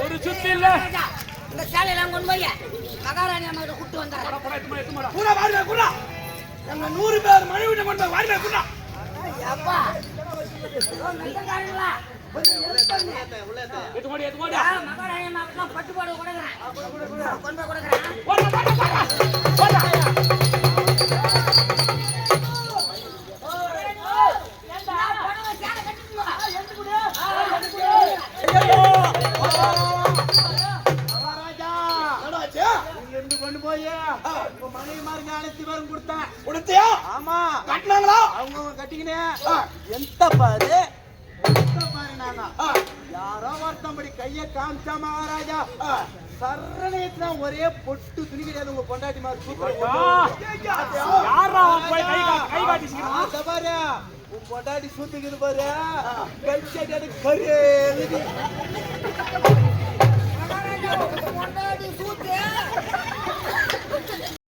ஒரு சுத்தி இல்ல. இந்த சேலையெல்லாம் கொண்டு போய் மகாராணி அம்மா கிட்ட எத்துமாடா. கூட வாரியா கூட எங்க நூறு பேர் மனைவி வீட்டை கொண்டு போய் வாரியா கூட அப்பா எத்துமாடியா. மகாராணி அம்மாவுக்குலாம் பட்டு பாடு கொடுக்குறேன். கொண்டு போய் கொடுக்குறேன். இருந்து கொண்டு போய். உங்க மனைவி மாதிரி அழைச்சி வரும் கொடுத்தேன். கொடுத்தியா? ஆமா. கட்டினாங்களா? அவங்க கட்டிக்கினே. எந்த பாரு? எந்த பாரு நாங்க யாரோ ஒருத்தம்படி கைய காமிச்சா மகாராஜா. ஆ. சரணயத்துல ஒரே பொட்டு துணி கிடையாது உங்க பொண்டாட்டி மாதிரி பாரு. உன் பொண்டாட்டி சூத்துக்குது பாரு. அது கரு